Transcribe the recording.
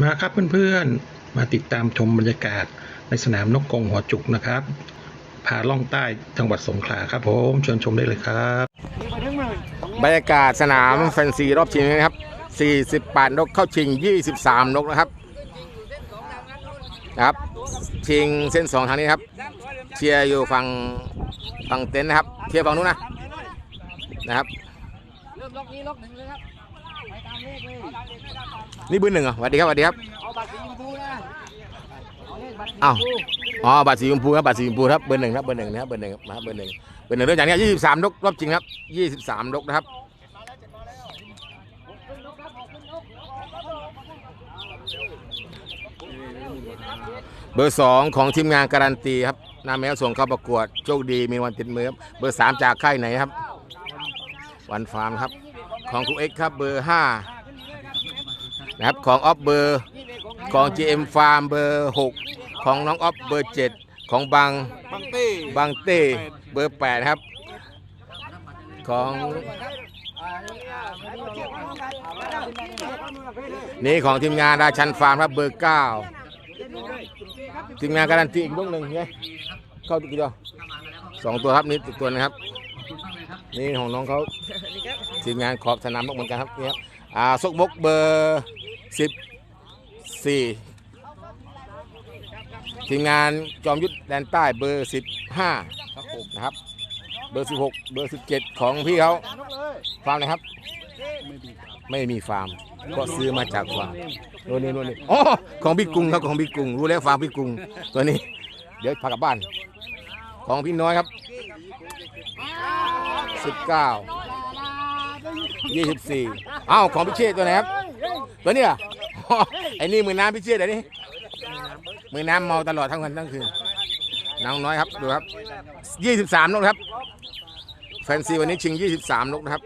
มาครับเพื่อนๆ มาติดตามชมบรรยากาศในสนามนกกงหัวจุกนะครับผาล่องใต้จังหวัดสงขลาครับผมเชิญชมได้เลยครับ บรรยากาศสนามแฟนซีรอบชิงนะครับ 48 นกเข้าชิง 23 นกนะครับนะครับ ชิงเส้น 2 ทางนี้ครับ เชียร์อยู่ฝั่งฝั่งเต็นท์นะครับ เชียร์ฝั่งนู้นนะนะครับเริ่มล็อกนี้ล็อกหนึ่งเลยครับ นี่เบอร์หนึ่งเหรอสวัสดีครับสวัสดีครับเอาบัตรสีชมพูนะเอาเลขบัตรสีชอ้าวมพูอ๋อบัตรสีชมพูครับบัตรสีชมพูครับเบอร์หนึ่งนะครับเบอร์หนึ่งนะครับเบอร์หนึ่งมาครับเบอร์หนึ่งเบอร์หนึ่งเรื่องจากนี้23นกรอบจริงครับ23นกนะครับเบอร์สองของทีมงานการันตีครับนาแมวส่งเข้าประกวดโชคดีมีวันติดมือครับเบอร์สามจากค่ายไหนครับ วันฟาร์มครับ ของครูเอ็กซ์ครับเบอร์ห้านะครับของออฟเบอร์ของ GM Farm เบอร์หกของน้องออฟเบอร์เจ็ดของบางบางเต้บางเต้เบอร์แปดครับ ของนี่ของทีมงานราชันฟาร์มครับเบอร์เก้าทีมงานการันตีอีกลูกหนึ่งไงเข้ากี่ตัวสองตัวครับนี่ตัวนะครับ นี่ของน้องเขา ทีมงานขอบสนามนกเหมือนกันครับเนี่ครับอ่าซกมกเบอร์สิบสี่ทีมงานจอมยุทธแดนใต้เบอร์สิบห้านะครับ เบอร์สิบหกเบอร์สิบเจ็ดของพี่เขาฟาร์มนะครับ ไม่มีฟาร์มก็ซื้อมาจากฟาร์มโน่นนี่โน่นนี่อ๋อของพี่กรุงครับของพี่กรุงรู้แล้วฟาร์มพี่กรุงตัวนี้ เดี๋ยวพากลับบ้าน ของพี่น้อยครับสิบเก้า ยี่สิบสี่อ้าวของพี่เชษตัวไหนครับ ตัวเนี้ยอ๋อไอ้นี่มือน้ำพี่เชษเดี๋ยวนี้มือน้ำเมาตลอดทั้งวันทั้งคืนน้องน้อยครับดูครับยี่สิบสามนกครับ แฟนซีวันนี้ชิง23นกนะครับ